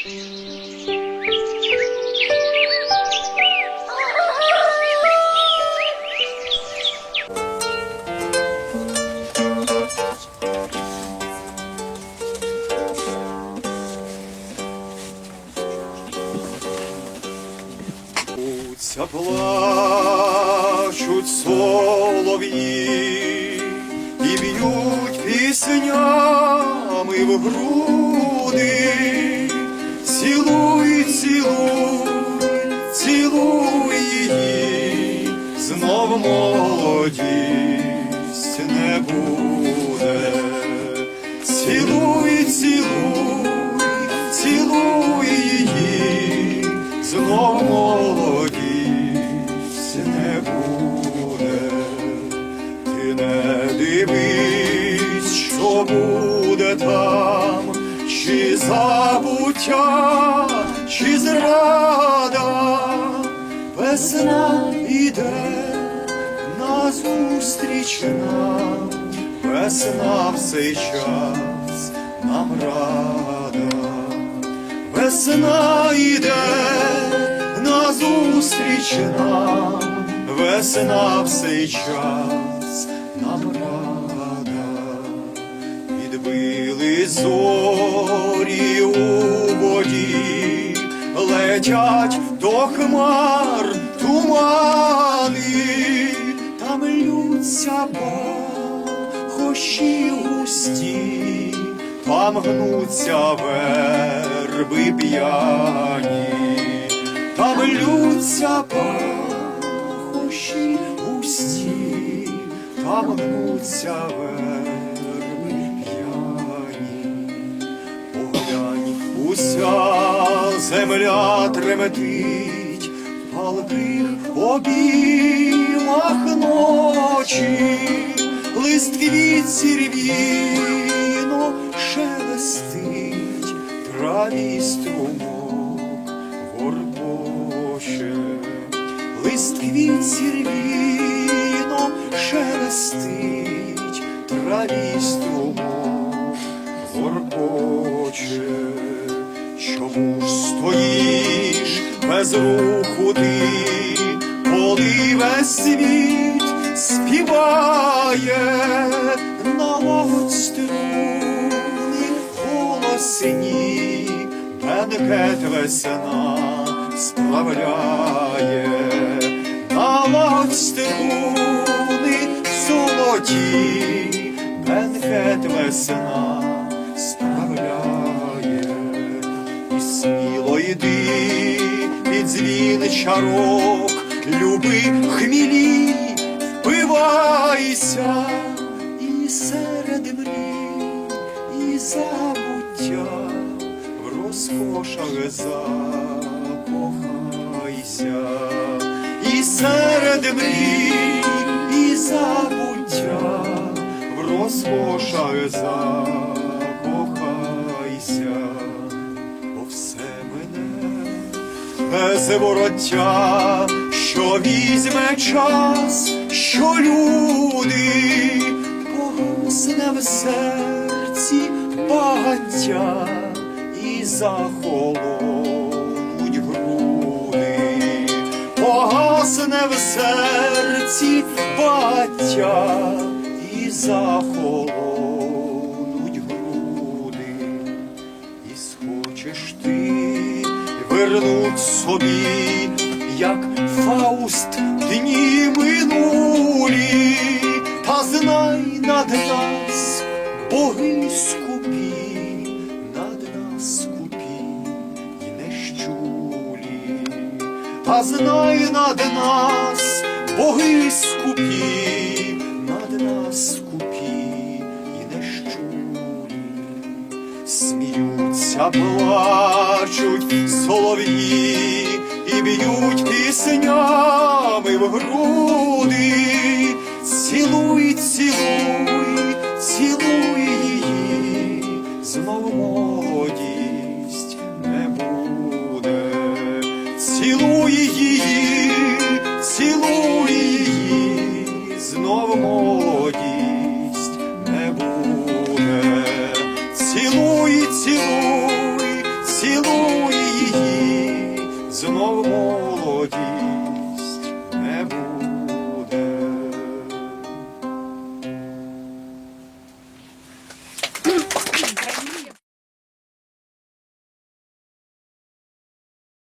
Плачуть солов'ї і б'ють піснями в груди. Цілуй, цілуй, цілуй її, знов молодість забуття, чи зрада, весна іде назустріч нам, весна в час нам рада, весна іде назустріч нам, весна в час нам рада, відбили зорі у воді, летять до хмар тумани, там лються пахощі густі, там гнуться верби п'яні, там лються пахощі густі, там гнуться верби Уся земля тремтить, в палких обіймах ночі, лист квіт сірвіно шелестить, траві струмок воркоче, лист квіт сірвіно шелестить, траві струмок воркоче, чому ж стоїш без руху ти, коли весь світ співає налагодь струни голосні, бенкет весна справляє, налагодь струни золоті, бенкет весна чарок, люби хмілі, впивайся, і серед мрій, і забуття в розкошах закохайся, і серед мрій, і забуття в розкошах закохайся, без вороття, що візьме час, що люди погасне в серці багаття і захолонуть груди, погасне в серці багаття і захолонуть груди. І схочеш ти вернуть собі, як Фауст дні минулі, та знай над нас боги скупі, над нас скупі і нещулі, та знай над нас боги скупі, над нас скупі сміються, плачуть солов'ї і б'ють піснями в груди, цілуй, цілуй, цілуй її, знову молодість не буде, цілуй її, цілуй її, знову молодість. 心目